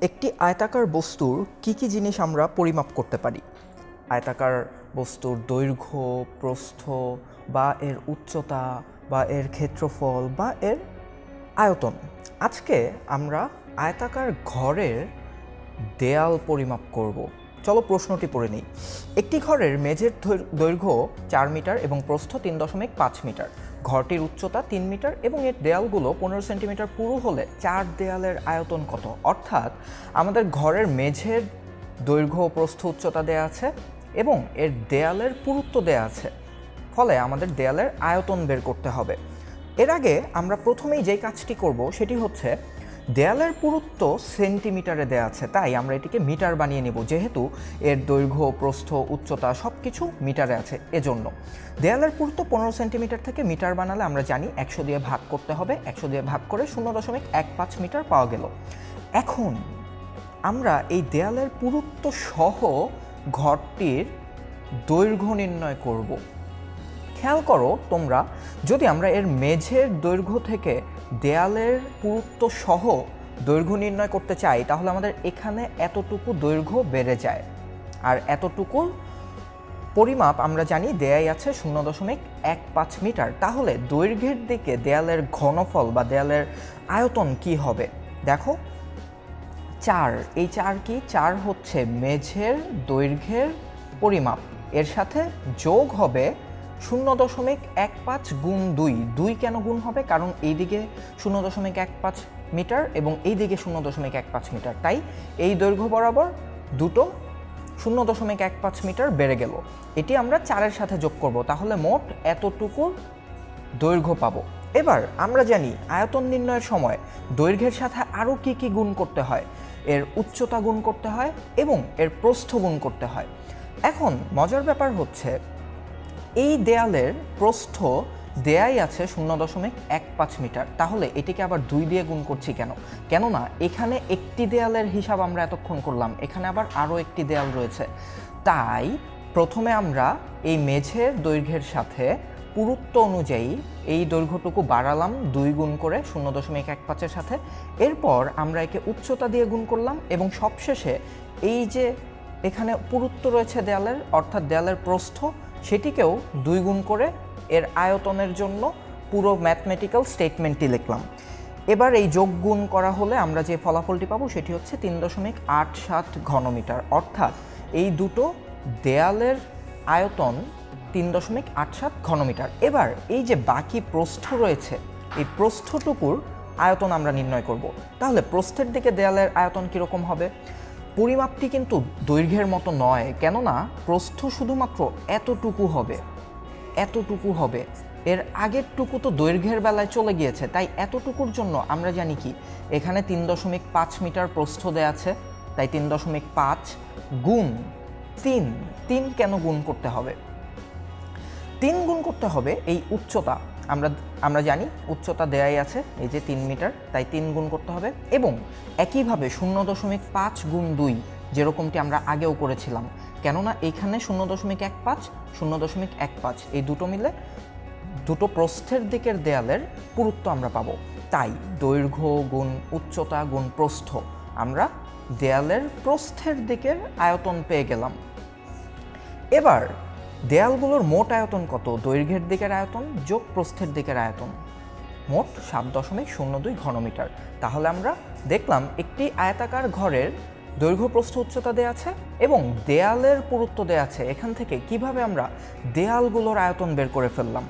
একটি আয়তাকার বস্তুর কি কি জিনিস আমরা পরিমাপ করতে পারি? আয়তাকার বস্তুর দৈর্ঘ্য, প্রস্থ বা এর উচ্চতা বা এর ক্ষেত্রফল বা এর আয়তন। আজকে আমরা আয়তাকার ঘরের দেয়াল পরিমাপ করব। চলো প্রশ্নটি পড়ে নিই। একটি ঘরের মেঝের দৈর্ঘ্য চার মিটার এবং প্রস্থ তিন দশমিক পাঁচ মিটার। ঘরটির উচ্চতা তিন মিটার এবং এর দেয়ালগুলো পনেরো সেন্টিমিটার পুরু হলে চার দেয়ালের আয়তন কত? অর্থাৎ আমাদের ঘরের মেঝের দৈর্ঘ্য প্রস্থ উচ্চতা দেয়া আছে এবং এর দেয়ালের পুরুত্ব দেয়া আছে। ফলে আমাদের দেয়ালের আয়তন বের করতে হবে। এর আগে আমরা প্রথমেই যে কাজটি করব সেটি হচ্ছে দেয়ালের পুরুত্ব সেন্টিমিটারে দেয়া আছে, তাই আমরা এটিকে মিটার বানিয়ে নেব, যেহেতু এর দৈর্ঘ্য, প্রস্থ, উচ্চতা সব কিছু মিটারে আছে, এজন্য। দেয়ালের পুরুত্ব পনেরো সেন্টিমিটার থেকে মিটার বানালে আমরা জানি একশো দিয়ে ভাগ করতে হবে, একশো দিয়ে ভাগ করে শূন্য দশমিক এক পাঁচ মিটার পাওয়া গেল। এখন আমরা এই দেয়ালের পুরুত্ব সহ ঘরটির দৈর্ঘ্য নির্ণয় করব। খেয়াল করো তোমরা, যদি আমরা এর মেঝের দৈর্ঘ্য থেকে দেয়ালের পুরুত্ব সহ দৈর্ঘ্য নির্ণয় করতে চাই, তাহলে আমাদের এখানে এতটুকু দৈর্ঘ্য বেড়ে যায়। আর এতটুকুর পরিমাপ আমরা জানি দেয়াই আছে শূন্য দশমিক এক পাঁচ মিটার। তাহলে দৈর্ঘ্যের দিকে দেয়ালের ঘনফল বা দেয়ালের আয়তন কি হবে? দেখো, চার। এই চার কি? চার হচ্ছে মেঝের দৈর্ঘ্যের পরিমাপ। এর সাথে যোগ হবে শূন্য দশমিক এক পাঁচ গুণ দুই। দুই কেন গুণ হবে? কারণ এই দিকে শূন্য দশমিক এক পাঁচ মিটার এবং এই দিকে শূন্য দশমিক এক পাঁচ মিটার। তাই এই দৈর্ঘ্য বরাবর দুটো শূন্য দশমিক এক পাঁচ মিটার বেড়ে গেল। এটি আমরা চারের সাথে যোগ করব, তাহলে মোট এতটুকুর দৈর্ঘ্য পাবো। এবার আমরা জানি আয়তন নির্ণয়ের সময় দৈর্ঘ্যের সাথে আরও কি কি গুণ করতে হয়। এর উচ্চতা গুণ করতে হয় এবং এর প্রস্থ গুণ করতে হয়। এখন মজার ব্যাপার হচ্ছে এই দেয়ালের প্রস্থ দেয়াই আছে শূন্য দশমিক এক পাঁচ মিটার। তাহলে এটিকে আবার দুই দিয়ে গুণ করছি কেন? কেননা এখানে একটি দেয়ালের হিসাব আমরা এতক্ষণ করলাম, এখানে আবার আরও একটি দেয়াল রয়েছে। তাই প্রথমে আমরা এই মেঝের দৈর্ঘ্যের সাথে পুরুত্ব অনুযায়ী এই দৈর্ঘ্যটুকু বাড়ালাম, দুই গুণ করে শূন্য দশমিক এক পাঁচের সাথে। এরপর আমরা একে উচ্চতা দিয়ে গুণ করলাম এবং সবশেষে এই যে এখানে পুরুত্ব রয়েছে দেয়ালের, অর্থাৎ দেয়ালের প্রস্থ সেটিকেও দুই গুণ করে এর আয়তনের জন্য পুরো ম্যাথমেটিক্যাল স্টেটমেন্টটি লিখলাম। এবার এই যোগ গুণ করা হলে আমরা যে ফলাফলটি পাবো সেটি হচ্ছে তিন দশমিক আট সাত ঘনমিটার। অর্থাৎ এই দুটো দেয়ালের আয়তন তিন দশমিক আট সাত ঘনমিটার। এবার এই যে বাকি প্রস্থ রয়েছে, এই প্রস্থটুকুর আয়তন আমরা নির্ণয় করব। তাহলে প্রস্থের দিকে দেয়ালের আয়তন কীরকম হবে? পরিমাপটি কিন্তু দৈর্ঘ্যের মতো নয়, কেননা প্রস্থ শুধুমাত্র এতটুকু হবে এতটুকু হবে। এর আগেরটুকু তো দৈর্ঘ্যের বেলায় চলে গিয়েছে, তাই এতটুকুর জন্য আমরা জানি কি, এখানে তিন দশমিক পাঁচ মিটার প্রস্থ দেয়া আছে, তাই তিন দশমিক পাঁচ গুণ তিন তিন কেন গুণ করতে হবে? তিন গুণ করতে হবে এই উচ্চতা। আমরা আমরা জানি উচ্চতা দেয়াই আছে, এই যে তিন মিটার, তাই তিন গুণ করতে হবে। এবং একইভাবে শূন্য দশমিক পাঁচ গুণ দুই, যেরকমটি আমরা আগেও করেছিলাম। কেননা এখানে শূন্য দশমিক এক পাঁচ, শূন্য দশমিক এক পাঁচ, এই দুটো মিলে দুটো প্রস্থের দিকের দেয়ালের পুরুত্ব আমরা পাবো। তাই দৈর্ঘ্য গুণ উচ্চতা গুণ প্রস্থ আমরা দেয়ালের প্রস্থের দিকের আয়তন পেয়ে গেলাম। এবার দেয়ালগুলোর মোট আয়তন কত? দৈর্ঘ্যের দিকের আয়তন যোগ প্রস্থের দিকের আয়তন? মোট সাত দশমিক শূন্য দুই ঘনমিটার। তাহলে আমরা দেখলাম একটি আয়তাকার ঘরের দৈর্ঘ্য প্রস্থ উচ্চতা দেয়া আছে এবং দেয়ালের পুরুত্ব দেয়া আছে। এখান থেকে কীভাবে আমরা দেয়ালগুলোর আয়তন বের করে ফেললাম?